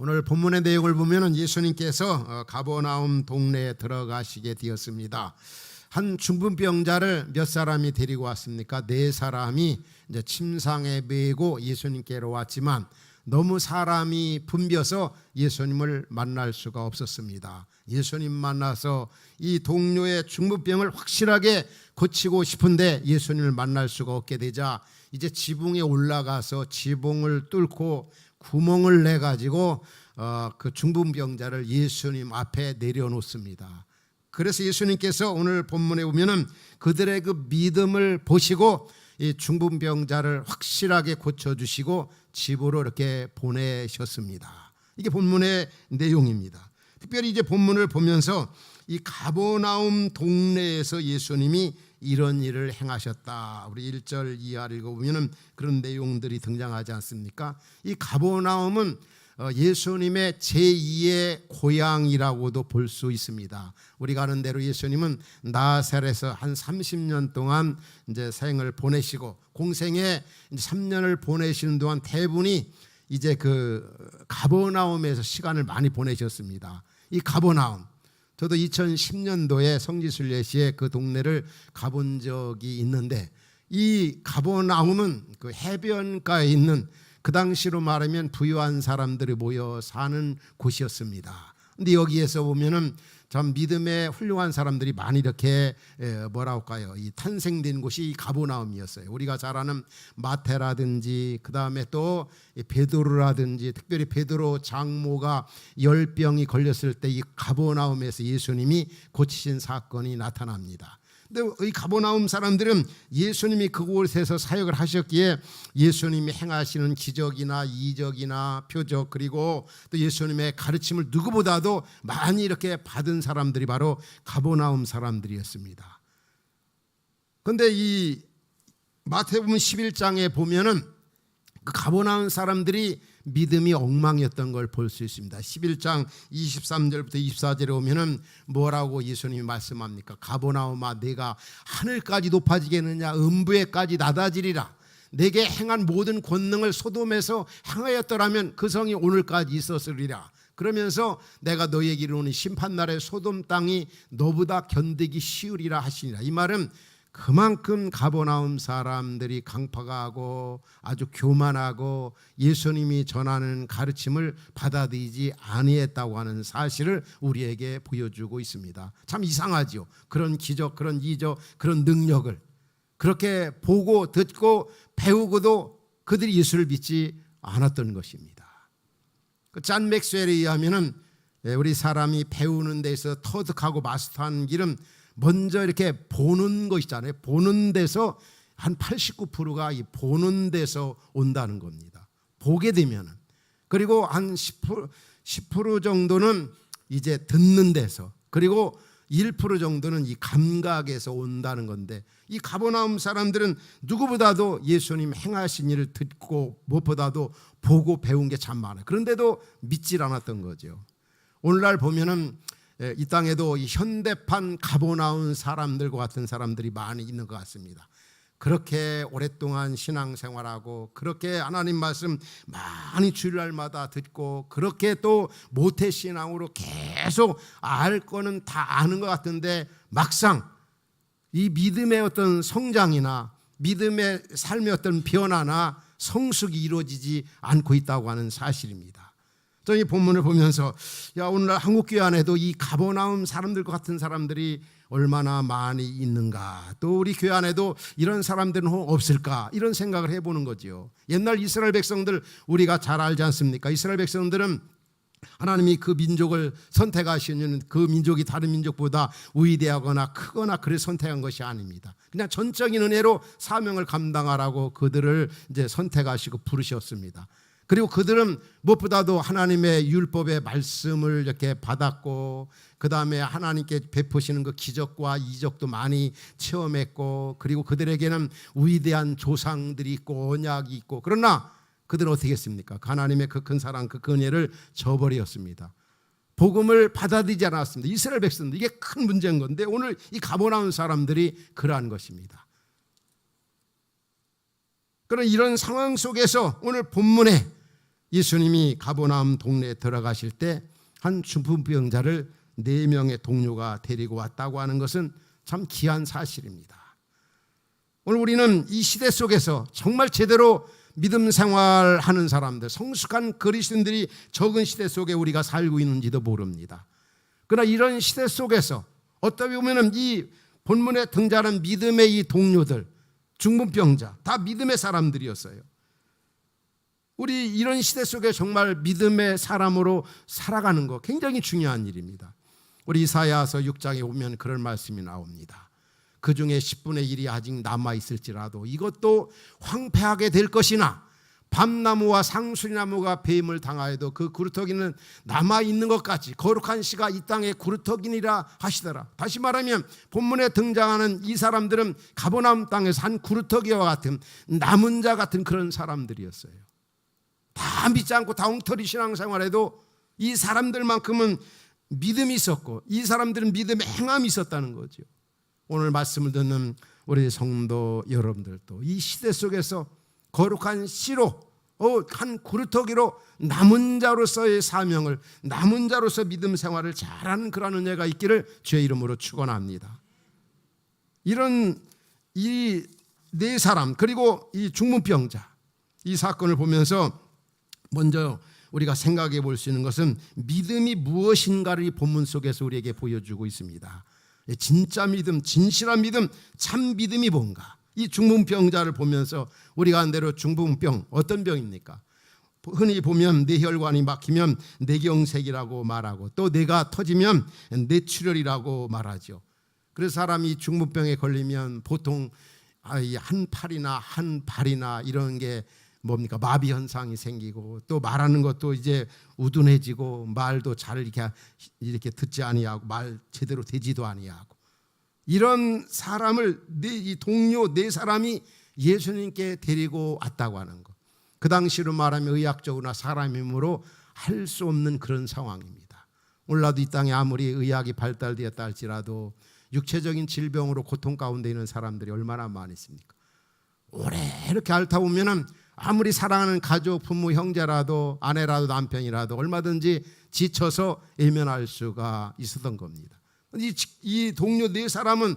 오늘 본문의 내용을 보면은 예수님께서 어, 가버나움 동네에 들어가시게 되었습니다. 한 중풍병자를 몇 사람이 데리고 왔습니까? 네 사람이 이제 침상에 메고 예수님께로 왔지만 너무 사람이 붐벼서 예수님을 만날 수가 없었습니다. 예수님 만나서 이 동료의 중풍병을 확실하게 고치고 싶은데 예수님을 만날 수가 없게 되자 이제 지붕에 올라가서 지붕을 뚫고 구멍을 내 가지고 어, 그 중풍병자를 예수님 앞에 내려놓습니다. 그래서 예수님께서 오늘 본문에 보면은 그들의 그 믿음을 보시고 이 중풍병자를 확실하게 고쳐 주시고 집으로 이렇게 보내셨습니다. 이게 본문의 내용입니다. 특별히 이제 본문을 보면서 이 가버나움 동네에서 예수님이 이런 일을 행하셨다. 우리 1절 이하를 읽어보면 그런 내용들이 등장하지 않습니까? 이 가버나움은 어, 예수님의 제2의 고향이라고도 볼 수 있습니다. 우리가 아는 대로 예수님은 나사렛에서 한 30년 동안 이제 생을 보내시고 공생에 3년을 보내시는 동안 대부분이 이제 그 가버나움에서 시간을 많이 보내셨습니다. 이 가버나움 저도 2010년도에 성지순례시에 그 동네를 가본 적이 있는데 이 가버나움은 그 해변가에 있는 그 당시로 말하면 부유한 사람들이 모여 사는 곳이었습니다. 근데 여기에서 보면은 참 믿음의 훌륭한 사람들이 많이 이렇게 에, 뭐라 할까요? 이 탄생된 곳이 이 가보나움이었어요. 우리가 잘 아는 마테라든지 그 다음에 또이 베드로라든지 특별히 베드로 장모가 열병이 걸렸을 때 이 가보나움에서 예수님이 고치신 사건이 나타납니다. 근데 이 가보나움 사람들은 예수님이 그곳에서 사역을 하셨기에 예수님이 행하시는 기적이나 이적이나 표적 그리고 또 예수님의 가르침을 누구보다도 많이 이렇게 받은 사람들이 바로 가보나움 사람들이었습니다. 그런데 이 마태복음 11장에 보면은 그 가보나움 사람들이 믿음이 엉망이었던 걸 볼 수 있습니다. 11장 23절부터 24절에 오면은 뭐라고 예수님이 말씀합니까? 가보나움아 내가 하늘까지 높아지겠느냐 음부에까지 낮아지리라. 내게 행한 모든 권능을 소돔에서 행하였더라면 그 성이 오늘까지 있었으리라. 그러면서 내가 너에게 이르노니 심판날에 소돔 땅이 너보다 견디기 쉬우리라 하시니라. 이 말은 그만큼 가버나움 사람들이 강파가하고 아주 교만하고 예수님이 전하는 가르침을 받아들이지 아니했다고 하는 사실을 우리에게 보여주고 있습니다. 참 이상하지요. 그런 기적, 그런 이적, 그런 능력을 그렇게 보고 듣고 배우고도 그들이 예수를 믿지 않았던 것입니다. 그잔 맥스웰에 의하면은 우리 사람이 배우는 데서 터득하고 마스터하는 길은 먼저 이렇게 보는 거 있잖아요. 보는 데서 한 89%가 이 보는 데서 온다는 겁니다. 보게 되면은 그리고 한 10%, 10% 정도는 이제 듣는 데서 그리고 1% 정도는 이 감각에서 온다는 건데 이 가버나움 사람들은 누구보다도 예수님 행하신 일을 듣고 무엇보다도 보고 배운 게 참 많아요. 그런데도 믿질 않았던 거죠. 오늘날 보면은 예, 이 땅에도 이 현대판 가보나온 사람들과 같은 사람들이 많이 있는 것 같습니다. 그렇게 오랫동안 신앙생활하고 그렇게 하나님 말씀 많이 주일날마다 듣고 그렇게 또 모태 신앙으로 계속 알 거는 다 아는 것 같은데 막상 이 믿음의 어떤 성장이나 믿음의 삶의 어떤 변화나 성숙이 이루어지지 않고 있다고 하는 사실입니다. 저이 본문을 보면서 야 오늘날 한국 교회 안에도 이 가버나움 사람들과 같은 사람들이 얼마나 많이 있는가 또 우리 교회 안에도 이런 사람들은 없을까 이런 생각을 해보는 거지요. 옛날 이스라엘 백성들 우리가 잘 알지 않습니까? 이스라엘 백성들은 하나님이 그 민족을 선택하시는 그 민족이 다른 민족보다 위대하거나 크거나 그래 선택한 것이 아닙니다. 그냥 전적인 은혜로 사명을 감당하라고 그들을 이제 선택하시고 부르셨습니다. 그리고 그들은 무엇보다도 하나님의 율법의 말씀을 이렇게 받았고 그 다음에 하나님께 베푸시는 그 기적과 이적도 많이 체험했고 그리고 그들에게는 위대한 조상들이 있고 언약이 있고 그러나 그들은 어떻게 했습니까? 하나님의 그 큰 사랑 그 은혜를 저버렸습니다. 복음을 받아들이지 않았습니다. 이스라엘 백성들 이게 큰 문제인 건데 오늘 이 가보나온 사람들이 그러한 것입니다. 그런 이런 상황 속에서 오늘 본문에 예수님이 가보나움 동네에 들어가실 때 한 중풍병자를 네 명의 동료가 데리고 왔다고 하는 것은 참 귀한 사실입니다. 오늘 우리는 이 시대 속에서 정말 제대로 믿음 생활하는 사람들, 성숙한 그리스도인들이 적은 시대 속에 우리가 살고 있는지도 모릅니다. 그러나 이런 시대 속에서 어떻게 보면은 이 본문에 등장하는 믿음의 이 동료들, 중풍병자 다 믿음의 사람들이었어요. 우리 이런 시대 속에 정말 믿음의 사람으로 살아가는 거 굉장히 중요한 일입니다. 우리 이사야서 6장에 보면 그런 말씀이 나옵니다. 그 중에 10분의 1이 아직 남아 있을지라도 이것도 황폐하게 될 것이나 밤나무와 상수리나무가 배임을 당하여도 그 구루터기는 남아 있는 것 같이 거룩한 씨가 이 땅에 구루터기니라 하시더라. 다시 말하면 본문에 등장하는 이 사람들은 가보나움 땅에서 한 구루터기와 같은 남은 자 같은 그런 사람들이었어요. 다 믿지 않고 다 엉터리 신앙생활에도 이 사람들만큼은 믿음이 있었고 이 사람들은 믿음의 행함이 있었다는 거죠. 오늘 말씀을 듣는 우리 성도 여러분들도 이 시대 속에서 거룩한 씨로 어, 한 구루터기로 남은 자로서의 사명을 남은 자로서 믿음 생활을 잘하는 그런 은혜가 있기를 주의 이름으로 축원합니다. 이런 이 네 사람 그리고 이 중문병자 이 사건을 보면서 먼저 우리가 생각해 볼 수 있는 것은 믿음이 무엇인가를 이 본문 속에서 우리에게 보여주고 있습니다. 진짜 믿음, 진실한 믿음, 참 믿음이 뭔가? 이 중풍병자를 보면서 우리가 한 대로 중풍병 어떤 병입니까? 흔히 보면 뇌혈관이 막히면 뇌경색이라고 말하고 또 뇌가 터지면 뇌출혈이라고 말하죠. 그래서 사람이 중풍병에 걸리면 보통 한 팔이나 한 발이나 이런 게 뭡니까 마비 현상이 생기고 또 말하는 것도 이제 우둔해지고 말도 잘 이렇게 이렇게 듣지 아니하고 말 제대로 되지도 아니하고 이런 사람을 네이 동료 네 사람이 예수님께 데리고 왔다고 하는 것. 그 당시로 말하면 의학적으로나 사람 힘으로 할 수 없는 그런 상황입니다. 몰라도 이 땅에 아무리 의학이 발달되었다 할지라도 육체적인 질병으로 고통 가운데 있는 사람들이 얼마나 많이 있습니까? 오래 이렇게 앓다 보면은 아무리 사랑하는 가족, 부모, 형제라도 아내라도 남편이라도 얼마든지 지쳐서 외면할 수가 있었던 겁니다. 이, 이 동료 네 사람은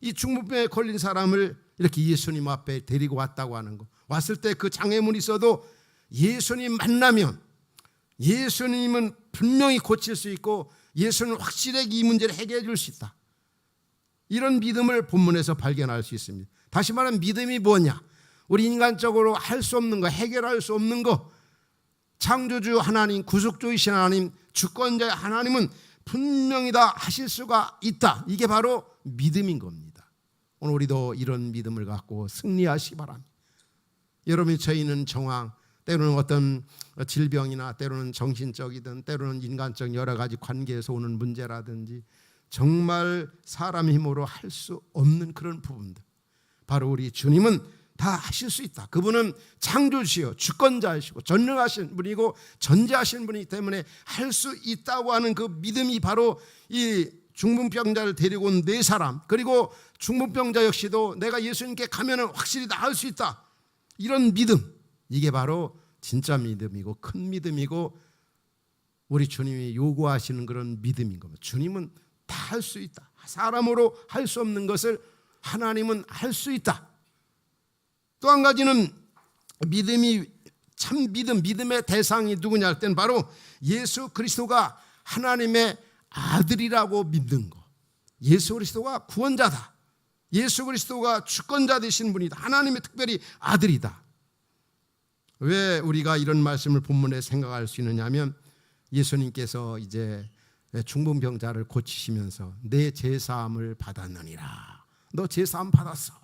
이 중풍병에 걸린 사람을 이렇게 예수님 앞에 데리고 왔다고 하는 거. 왔을 때 그 장애물이 있어도 예수님 만나면 예수님은 분명히 고칠 수 있고 예수는 확실하게 이 문제를 해결해 줄 수 있다. 이런 믿음을 본문에서 발견할 수 있습니다. 다시 말하면 믿음이 뭐냐? 우리 인간적으로 할 수 없는 거, 해결할 수 없는 거, 창조주 하나님, 구속주이신 하나님, 주권자의 하나님은 분명히 다 하실 수가 있다. 이게 바로 믿음인 겁니다. 오늘 우리도 이런 믿음을 갖고 승리하시 바랍니다. 여러분 저희는 정황, 때로는 어떤 질병이나 때로는 정신적이든 때로는 인간적 여러 가지 관계에서 오는 문제라든지 정말 사람 힘으로 할 수 없는 그런 부분들. 바로 우리 주님은 다 하실 수 있다. 그분은 창조주시요 주권자이시고 전능하신 분이고 전제하신 분이기 때문에 할 수 있다고 하는 그 믿음이 바로 이 중풍병자를 데리고 온 네 사람 그리고 중풍병자 역시도 내가 예수님께 가면은 확실히 나을 수 있다. 이런 믿음 이게 바로 진짜 믿음이고 큰 믿음이고 우리 주님이 요구하시는 그런 믿음인 겁니다. 주님은 다 할 수 있다. 사람으로 할 수 없는 것을 하나님은 할 수 있다. 또 한 가지는 믿음이 참 믿음, 믿음의 대상이 누구냐 할 때는 바로 예수 그리스도가 하나님의 아들이라고 믿는 거. 예수 그리스도가 구원자다. 예수 그리스도가 주권자 되신 분이다. 하나님의 특별히 아들이다. 왜 우리가 이런 말씀을 본문에 생각할 수 있느냐면 예수님께서 이제 중풍병자를 고치시면서 내 제사함을 받았느니라. 너 제사함 받았어.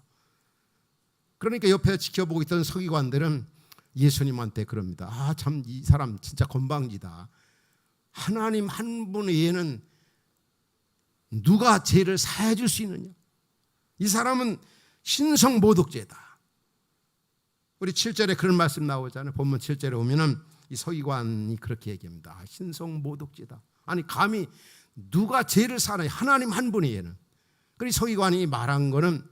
그러니까 옆에 지켜보고 있던 서기관들은 예수님한테 그럽니다. 아, 참 이 사람 진짜 건방지다. 하나님 한 분 외에는 누가 죄를 사해 줄 수 있느냐? 이 사람은 신성 모독죄다. 우리 7절에 그런 말씀 나오잖아요. 본문 7절에 오면은 이 서기관이 그렇게 얘기합니다. 아, 신성 모독죄다. 아니 감히 누가 죄를 사느냐? 하나님 한 분이에는. 그리 서기관이 말한 거는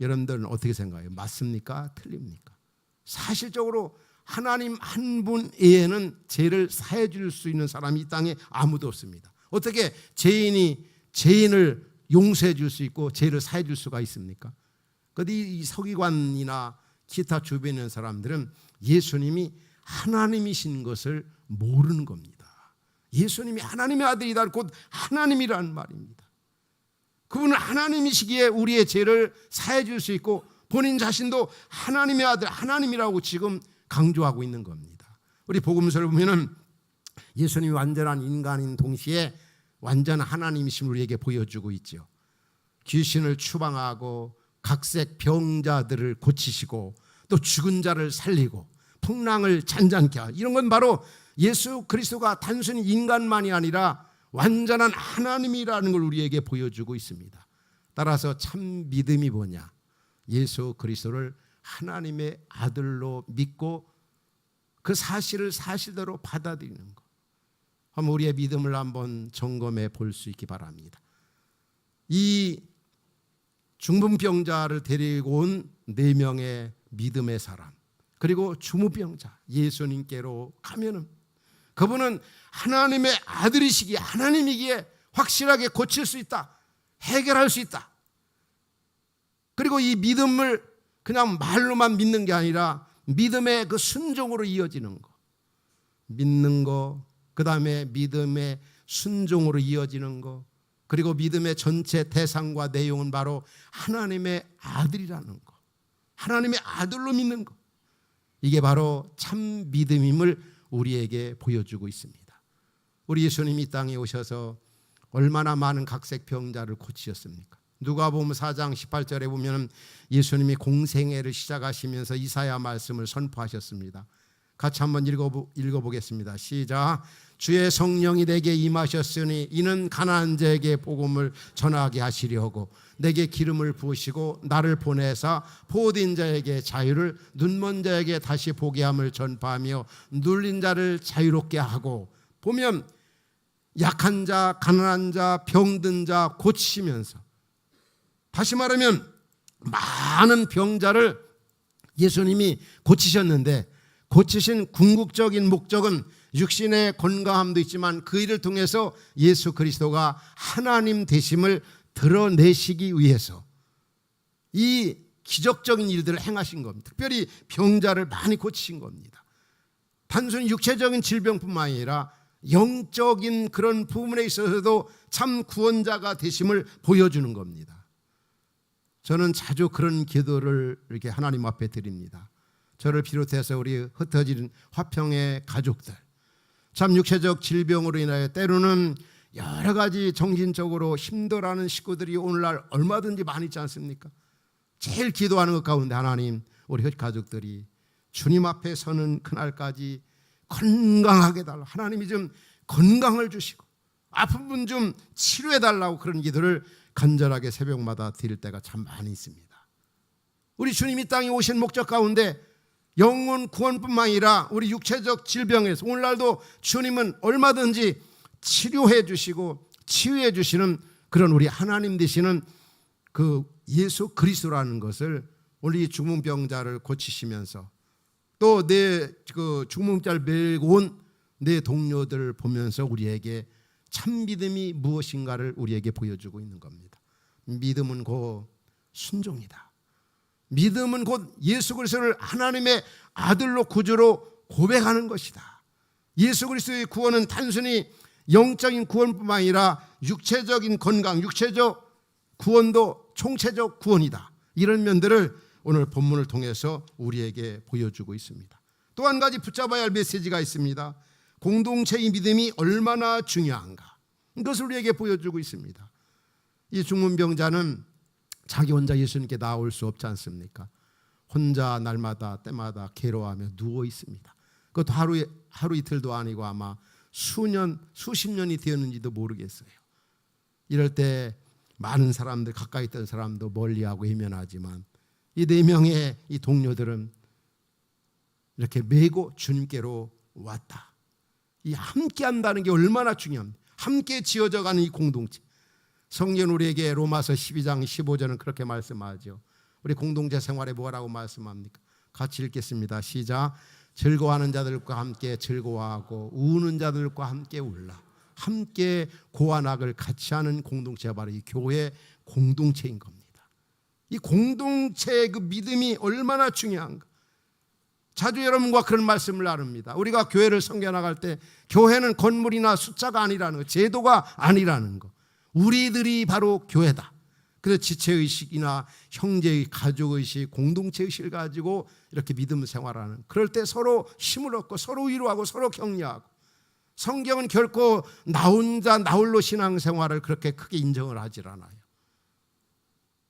여러분들은 어떻게 생각해요? 맞습니까? 틀립니까? 사실적으로 하나님 한 분 외에는 죄를 사해 줄 수 있는 사람이 이 땅에 아무도 없습니다. 어떻게 죄인이 죄인을 용서해 줄 수 있고 죄를 사해 줄 수가 있습니까? 그런데 이 서기관이나 기타 주변에 있는 사람들은 예수님이 하나님이신 것을 모르는 겁니다. 예수님이 하나님의 아들이다 곧 하나님이라는 말입니다. 그분은 하나님이시기에 우리의 죄를 사해 줄 수 있고 본인 자신도 하나님의 아들 하나님이라고 지금 강조하고 있는 겁니다. 우리 복음서를 보면은 예수님이 완전한 인간인 동시에 완전 하나님이심을 우리에게 보여주고 있죠. 귀신을 추방하고 각색 병자들을 고치시고 또 죽은 자를 살리고 풍랑을 잔잔케 하고 이런 건 바로 예수 그리스도가 단순히 인간만이 아니라 완전한 하나님이라는 걸 우리에게 보여주고 있습니다. 따라서 참 믿음이 뭐냐? 예수 그리스도를 하나님의 아들로 믿고 그 사실을 사실대로 받아들이는 것. 한번 우리의 믿음을 한번 점검해 볼 수 있기 바랍니다. 이 중풍병자를 데리고 온 네 명의 믿음의 사람 그리고 주무병자 예수님께로 가면은 그분은 하나님의 아들이시기에 하나님이기에 확실하게 고칠 수 있다 해결할 수 있다 그리고 이 믿음을 그냥 말로만 믿는 게 아니라 믿음의 그 순종으로 이어지는 거 믿는 거 그 다음에 믿음의 순종으로 이어지는 거 그리고 믿음의 전체 대상과 내용은 바로 하나님의 아들이라는 거. 하나님의 아들로 믿는 거. 이게 바로 참 믿음임을 우리에게 보여주고 있습니다. 우리 예수님이 이 땅에 오셔서 얼마나 많은 각색 병자를 고치셨습니까? 누가 보면 4장 18절에 보면 예수님이 공생애를 시작하시면서 이사야 말씀을 선포하셨습니다. 같이 한번 읽어보, 읽어보겠습니다. 시작. 주의 성령이 내게 임하셨으니 이는 가난한 자에게 복음을 전하게 하시려고 내게 기름을 부으시고 나를 보내사 포딘 자에게 자유를 눈먼 자에게 다시 보게 함을 전파하며 눌린 자를 자유롭게 하고 보면 약한 자, 가난한 자, 병든 자 고치시면서 다시 말하면 많은 병자를 예수님이 고치셨는데 고치신 궁극적인 목적은 육신의 건강함도 있지만 그 일을 통해서 예수 그리스도가 하나님 되심을 드러내시기 위해서 이 기적적인 일들을 행하신 겁니다. 특별히 병자를 많이 고치신 겁니다. 단순히 육체적인 질병뿐만 아니라 영적인 그런 부분에 있어서도 참 구원자가 되심을 보여주는 겁니다. 저는 자주 그런 기도를 이렇게 하나님 앞에 드립니다. 저를 비롯해서 우리 흩어진 화평의 가족들 참 육체적 질병으로 인하여 때로는 여러 가지 정신적으로 힘들어하는 식구들이 오늘날 얼마든지 많이 있지 않습니까? 제일 기도하는 것 가운데 하나님 우리 가족들이 주님 앞에 서는 그날까지 건강하게 달라 하나님이 좀 건강을 주시고 아픈 분 좀 치료해 달라고 그런 기도를 간절하게 새벽마다 드릴 때가 참 많이 있습니다. 우리 주님이 땅에 오신 목적 가운데 영혼 구원뿐만 아니라 우리 육체적 질병에서 오늘날도 주님은 얼마든지 치료해 주시고 치유해 주시는 그런 우리 하나님 되시는 그 예수 그리스도라는 것을 이 중풍병자를 고치시면서 또 내그 중풍자를 메고 온 내 동료들을 보면서 우리에게 참 믿음이 무엇인가를 우리에게 보여주고 있는 겁니다. 믿음은 곧 순종이다. 믿음은 곧 예수 그리스도를 하나님의 아들로 구주로 고백하는 것이다. 예수 그리스도의 구원은 단순히 영적인 구원뿐만 아니라 육체적인 건강, 육체적 구원도 총체적 구원이다. 이런 면들을 오늘 본문을 통해서 우리에게 보여주고 있습니다. 또 한 가지 붙잡아야 할 메시지가 있습니다. 공동체의 믿음이 얼마나 중요한가. 이것을 우리에게 보여주고 있습니다. 이 중문병자는 자기 혼자 예수님께 나올 수 없지 않습니까? 혼자 날마다 때마다 괴로워하며 누워 있습니다. 그것도 하루 하루 이틀도 아니고 아마 수년 수십 년이 되었는지도 모르겠어요. 이럴 때 많은 사람들 가까이 있던 사람도 멀리하고 해면하지만 이 네 명의 이 동료들은 이렇게 메고 주님께로 왔다. 이 함께 한다는 게 얼마나 중요합니다. 함께 지어져 가는 이 공동체. 성경 우리에게 로마서 12장 15절은 그렇게 말씀하죠. 우리 공동체 생활에 뭐라고 말씀합니까? 같이 읽겠습니다. 시작. 즐거워하는 자들과 함께 즐거워하고 우는 자들과 함께 울라. 함께 고환악을 같이 하는 공동체가 바로 이 교회 공동체인 겁니다. 이 공동체의 그 믿음이 얼마나 중요한가. 자주 여러분과 그런 말씀을 나눕니다. 우리가 교회를 섬겨 나갈 때 교회는 건물이나 숫자가 아니라는 거, 제도가 아니라는 거. 우리들이 바로 교회다. 그래서 지체의식이나 형제의 가족의식, 공동체의식을 가지고 이렇게 믿음 생활하는 그럴 때 서로 힘을 얻고 서로 위로하고 서로 격려하고 성경은 결코 나 혼자 나홀로 신앙생활을 그렇게 크게 인정을 하질 않아요.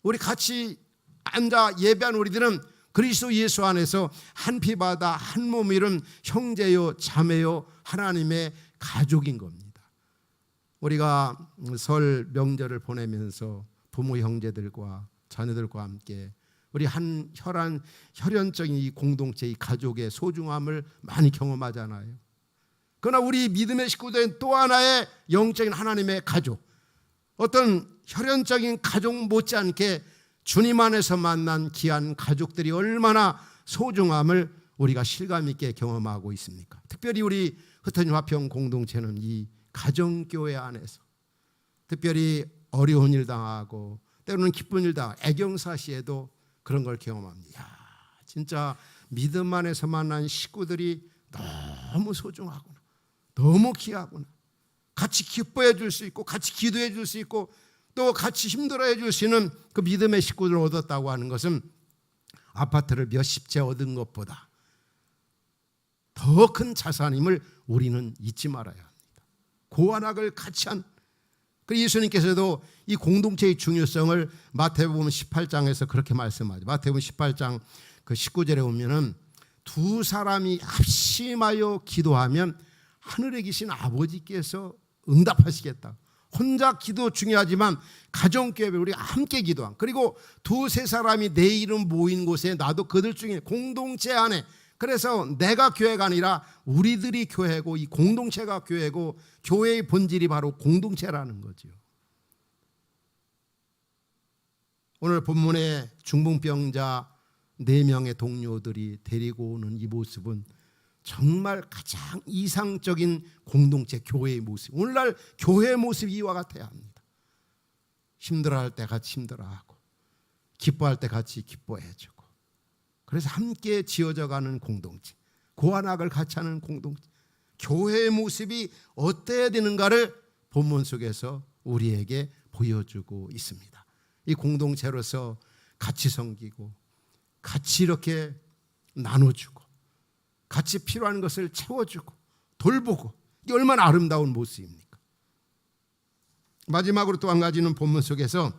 우리 같이 앉아 예배한 우리들은 그리스도 예수 안에서 한 피바다 한 몸 이룬 형제요 자매요 하나님의 가족인 겁니다. 우리가 설 명절을 보내면서 부모 형제들과 자녀들과 함께 우리 한 혈안 혈연적인 이 공동체 이 가족의 소중함을 많이 경험하잖아요. 그러나 우리 믿음의 식구들은 또 하나의 영적인 하나님의 가족, 어떤 혈연적인 가족 못지않게 주님 안에서 만난 귀한 가족들이 얼마나 소중함을 우리가 실감 있게 경험하고 있습니까? 특별히 우리 흩어진 화평 공동체는 이 가정교회 안에서 특별히 어려운 일 당하고 때로는 기쁜 일 당하고 애경사 시에도 그런 걸 경험합니다. 야, 진짜 믿음 안에서 만난 식구들이 너무 소중하구나. 너무 귀하구나. 같이 기뻐해 줄 수 있고 같이 기도해 줄 수 있고 또 같이 힘들어해 줄 수 있는 그 믿음의 식구들을 얻었다고 하는 것은 아파트를 몇십 채 얻은 것보다 더 큰 자산임을 우리는 잊지 말아야. 고안학을 같이 한 그 예수님께서도 이 공동체의 중요성을 마태복음 18장에서 그렇게 말씀하죠. 마태복음 18장 그 19절에 보면은 두 사람이 합심하여 기도하면 하늘에 계신 아버지께서 응답하시겠다. 혼자 기도 중요하지만 가정교회 우리가 함께 기도한 그리고 두세 사람이 내 이름 모인 곳에 나도 그들 중에 공동체 안에 그래서 내가 교회가 아니라 우리들이 교회고 이 공동체가 교회고 교회의 본질이 바로 공동체라는 거죠. 오늘 본문의 중풍병자 네 명의 동료들이 데리고 오는 이 모습은 정말 가장 이상적인 공동체 교회의 모습. 오늘날 교회의 모습이 이와 같아야 합니다. 힘들어할 때 같이 힘들어하고 기뻐할 때 같이 기뻐해주고 그래서 함께 지어져가는 공동체. 고안학을 같이 하는 공동체. 교회의 모습이 어때야 되는가를 본문 속에서 우리에게 보여주고 있습니다. 이 공동체로서 같이 섬기고 같이 이렇게 나눠주고 같이 필요한 것을 채워주고 돌보고 이게 얼마나 아름다운 모습입니까? 마지막으로 또 한 가지는 본문 속에서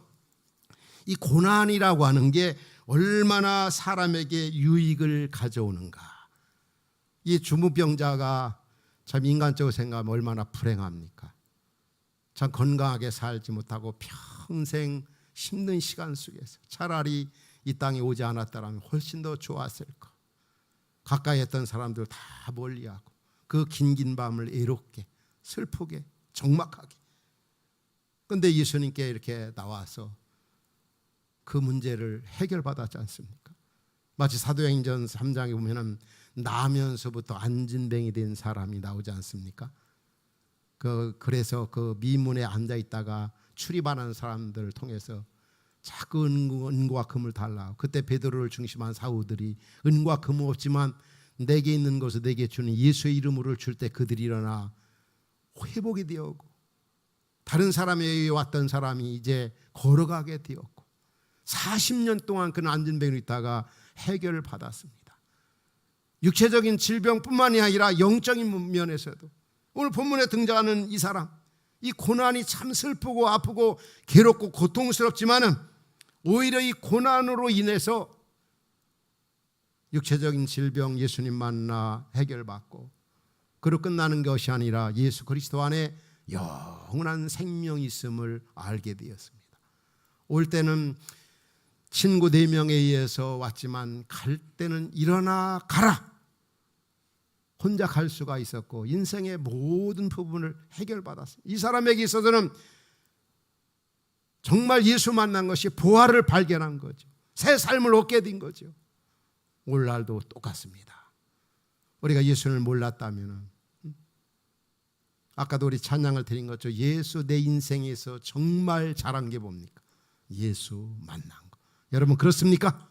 이 고난이라고 하는 게 얼마나 사람에게 유익을 가져오는가. 이 주무병자가 참 인간적으로 생각하면 얼마나 불행합니까? 참 건강하게 살지 못하고 평생 힘든 시간 속에서 차라리 이 땅에 오지 않았다면 훨씬 더 좋았을 것. 가까이 했던 사람들 다 멀리하고 그 긴긴 밤을 애롭게 슬프게 적막하게 근데 예수님께 이렇게 나와서 그 문제를 해결받았지 않습니까? 마치 사도행전 3장에 보면은 나면서부터 안진뱅이 된 사람이 나오지 않습니까? 그 그래서 그 미문에 앉아 있다가 출입하는 사람들을 통해서 자꾸 은과 금을 달라. 그때 베드로를 중심한 사우들이 은과 금은 없지만 내게 있는 것을 내게 주는 예수의 이름으로 줄 때 그들이 일어나 회복이 되었고 다른 사람에게 왔던 사람이 이제 걸어가게 되었고 40년 동안 그는 안전병으로 있다가 해결을 받았습니다. 육체적인 질병뿐만이 아니라 영적인 면에서도 오늘 본문에 등장하는 이 사람 이 고난이 참 슬프고 아프고 괴롭고 고통스럽지만은 오히려 이 고난으로 인해서 육체적인 질병 예수님 만나 해결받고 그로 끝나는 것이 아니라 예수 그리스도 안에 영원한 생명이 있음을 알게 되었습니다. 올 때는 친구 네 명에 의해서 왔지만 갈 때는 일어나 가라. 혼자 갈 수가 있었고 인생의 모든 부분을 해결받았어요. 이 사람에게 있어서는 정말 예수 만난 것이 보화를 발견한 거죠. 새 삶을 얻게 된 거죠. 오늘날도 똑같습니다. 우리가 예수를 몰랐다면은 음? 아까도 우리 찬양을 드린 것처럼 예수 내 인생에서 정말 잘한 게 뭡니까? 예수 만난 거. 여러분 그렇습니까?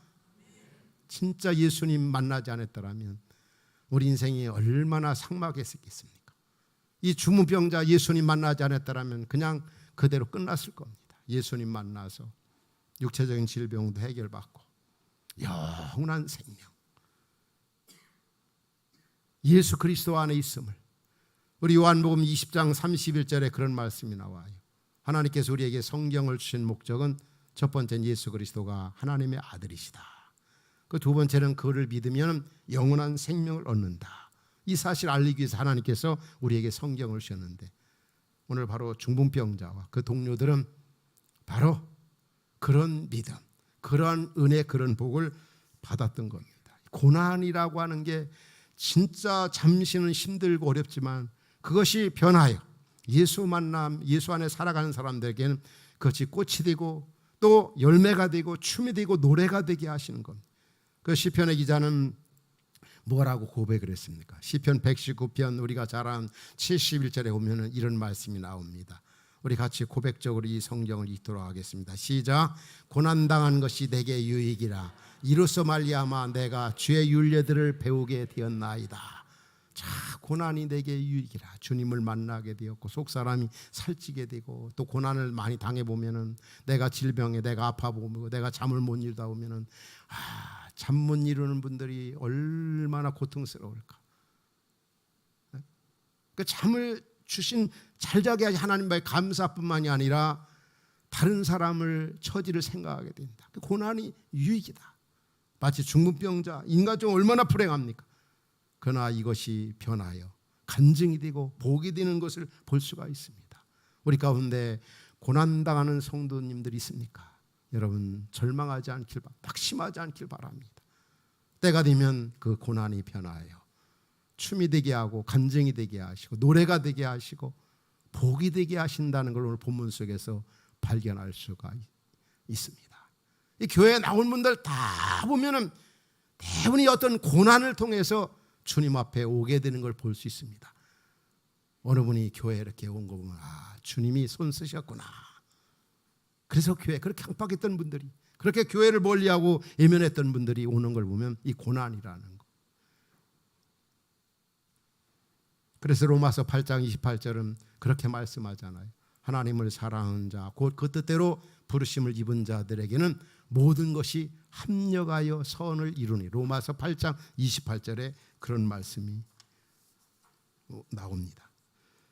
진짜 예수님 만나지 않았더라면 우리 인생이 얼마나 삭막했겠습니까? 이 주무병자 예수님 만나지 않았더라면 그냥 그대로 끝났을 겁니다. 예수님 만나서 육체적인 질병도 해결받고 영원한 생명 예수 그리스도 안에 있음을 우리 요한복음 20장 31절에 그런 말씀이 나와요. 하나님께서 우리에게 성경을 주신 목적은 첫 번째는 예수 그리스도가 하나님의 아들이시다. 그 두 번째는 그를 믿으면 영원한 생명을 얻는다. 이 사실 알리기 위해서 하나님께서 우리에게 성경을 주셨는데 오늘 바로 중풍병자와 그 동료들은 바로 그런 믿음, 그러한 은혜, 그런 복을 받았던 겁니다. 고난이라고 하는 게 진짜 잠시는 힘들고 어렵지만 그것이 변하여 예수 만남, 예수 안에 살아가는 사람들에게는 그것이 꽃이 되고 또 열매가 되고 춤이 되고 노래가 되게 하시는 겁니다. 그 시편의 기자는 뭐라고 고백을 했습니까? 시편 119편 우리가 잘 아는 71절에 보면은 이런 말씀이 나옵니다. 우리 같이 고백적으로 이 성경을 읽도록 하겠습니다. 시작. 고난 당한 것이 내게 유익이라. 이로써 말미암아 내가 주의 윤례들을 배우게 되었나이다. 자, 고난이 내게 유익이라. 주님을 만나게 되었고 속 사람이 살찌게 되고 또 고난을 많이 당해 보면은 내가 질병에 내가 아파 보고 내가 잠을 못 이루다 보면은 아, 잠 못 이루는 분들이 얼마나 고통스러울까. 그 잠을 주신 잘 자게 하나님의 감사뿐만이 아니라 다른 사람을 처지를 생각하게 된다. 그 고난이 유익이다. 마치 중풍병자 인간 중 얼마나 불행합니까? 그러나 이것이 변하여 간증이 되고 복이 되는 것을 볼 수가 있습니다. 우리 가운데 고난 당하는 성도님들이 있습니까? 여러분 절망하지 않길 바, 낙심하지 않길 바랍니다. 때가 되면 그 고난이 변하여 춤이 되게 하고 간증이 되게 하시고 노래가 되게 하시고 복이 되게 하신다는 걸 오늘 본문 속에서 발견할 수가 있습니다. 이 교회에 나온 분들 다 보면은 대부분이 어떤 고난을 통해서 주님 앞에 오게 되는 걸 볼 수 있습니다. 어느 분이 교회에 이렇게 온 거 보면 아 주님이 손 쓰셨구나. 그래서 교회 그렇게 강박했던 분들이 그렇게 교회를 멀리하고 예면했던 분들이 오는 걸 보면 이 고난이라는 거. 그래서 로마서 8장 28절은 그렇게 말씀하잖아요. 하나님을 사랑하는 자, 곧 그 뜻대로 부르심을 입은 자들에게는 모든 것이 합력하여 선을 이루니. 로마서 8장 28절에 그런 말씀이 나옵니다.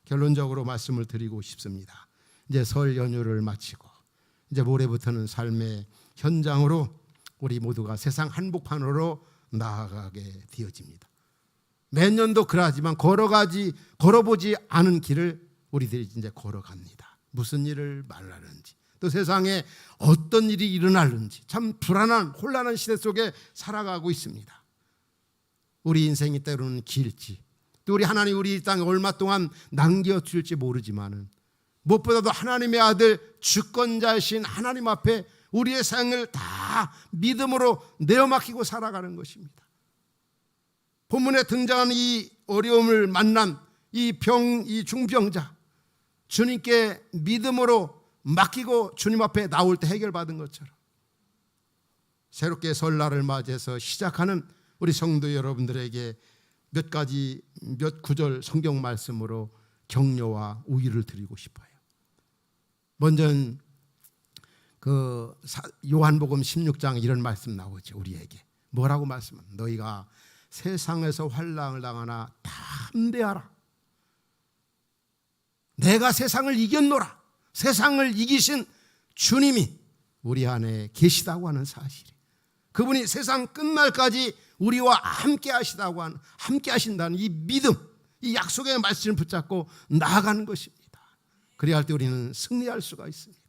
결론적으로 말씀을 드리고 싶습니다. 이제 설 연휴를 마치고 이제 모레부터는 삶의 현장으로 우리 모두가 세상 한복판으로 나아가게 되어집니다. 매년도 그러하지만 걸어가지 걸어보지 않은 길을 우리들이 이제 걸어갑니다. 무슨 일을 말하는지 또 세상에 어떤 일이 일어날는지 참 불안한 혼란한 시대 속에 살아가고 있습니다. 우리 인생이 때로는 길지 또 우리 하나님 우리 땅에 얼마 동안 남겨줄지 모르지만은 무엇보다도 하나님의 아들 주권자이신 하나님 앞에 우리의 삶을 다 믿음으로 내어 맡기고 살아가는 것입니다. 본문에 등장하는 이 어려움을 만난 이 병, 이 중병자, 주님께 믿음으로 맡기고 주님 앞에 나올 때 해결받은 것처럼 새롭게 설날을 맞이해서 시작하는 우리 성도 여러분들에게 몇 가지 몇 구절 성경 말씀으로 격려와 우위를 드리고 싶어요. 먼저는 그 요한복음 16장 이런 말씀 나오죠 우리에게. 뭐라고 말씀은? 너희가 세상에서 환란을 당하나 담대하라. 내가 세상을 이겼노라. 세상을 이기신 주님이 우리 안에 계시다고 하는 사실이 그분이 세상 끝날까지 우리와 함께 하시다고 하는 함께 하신다는 이 믿음 이 약속의 말씀을 붙잡고 나아가는 것입니다 그래야 할 때 우리는 승리할 수가 있습니다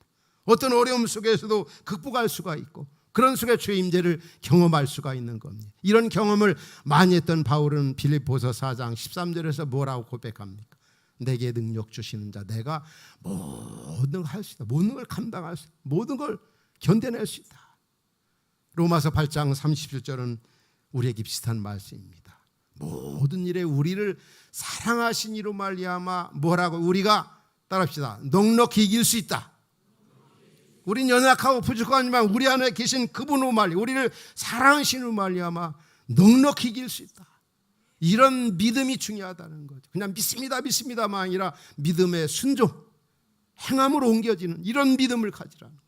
어떤 어려움 속에서도 극복할 수가 있고 그런 속에 주의 임재를 경험할 수가 있는 겁니다. 이런 경험을 많이 했던 바울은 빌립보서 4장 13절에서 뭐라고 고백합니까? 내게 능력 주시는 자 내가 모든 걸 할 수 있다. 모든 걸 감당할 수 있다. 모든 걸 견뎌낼 수 있다. 로마서 8장 37절은 우리에게 비슷한 말씀입니다. 모든 일에 우리를 사랑하신 이로 말미암아 뭐라고 우리가 따라합시다. 넉넉히 이길 수 있다. 우린 연약하고 부족하지만 우리 안에 계신 그분으로 말리 우리를 사랑하시는 말미암아 넉넉히 이길 수 있다. 이런 믿음이 중요하다는 거죠. 그냥 믿습니다, 믿습니다만 아니라 믿음의 순종, 행함으로 옮겨지는 이런 믿음을 가지라는 거.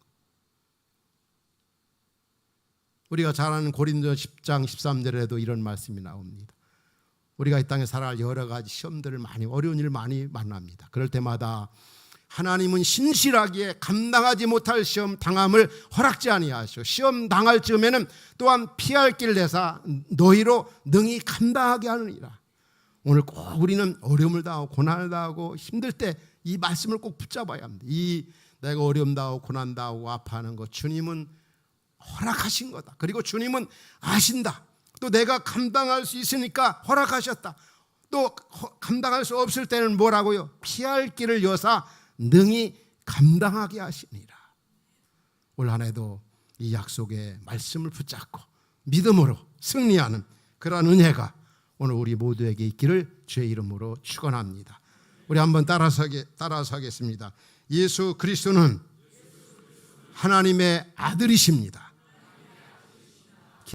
우리가 잘 아는 고린도 10장 13절에도 이런 말씀이 나옵니다. 우리가 이 땅에 살아갈 여러 가지 시험들을 많이 어려운 일을 많이 만납니다. 그럴 때마다 하나님은 신실하게 감당하지 못할 시험 당함을 허락지 아니하시오. 시험 당할 즈음에는 또한 피할 길 내사 너희로 능히 감당하게 하느니라. 오늘 꼭 우리는 어려움을 당하고 고난을 당하고 힘들 때 이 말씀을 꼭 붙잡아야 합니다. 이 내가 어려움 당하고 고난 당하고 아파하는 것 주님은 허락하신 거다. 그리고 주님은 아신다. 또 내가 감당할 수 있으니까 허락하셨다. 또 허- 감당할 수 없을 때는 뭐라고요? 피할 길을 여사 능히 감당하게 하시니라. 올 한해도 이 약속의 말씀을 붙잡고 믿음으로 승리하는 그러한 은혜가 오늘 우리 모두에게 있기를 주의 이름으로 축원합니다. 우리 한번 따라서게 따라서 하겠습니다. 예수 그리스도는 하나님의 아들이십니다.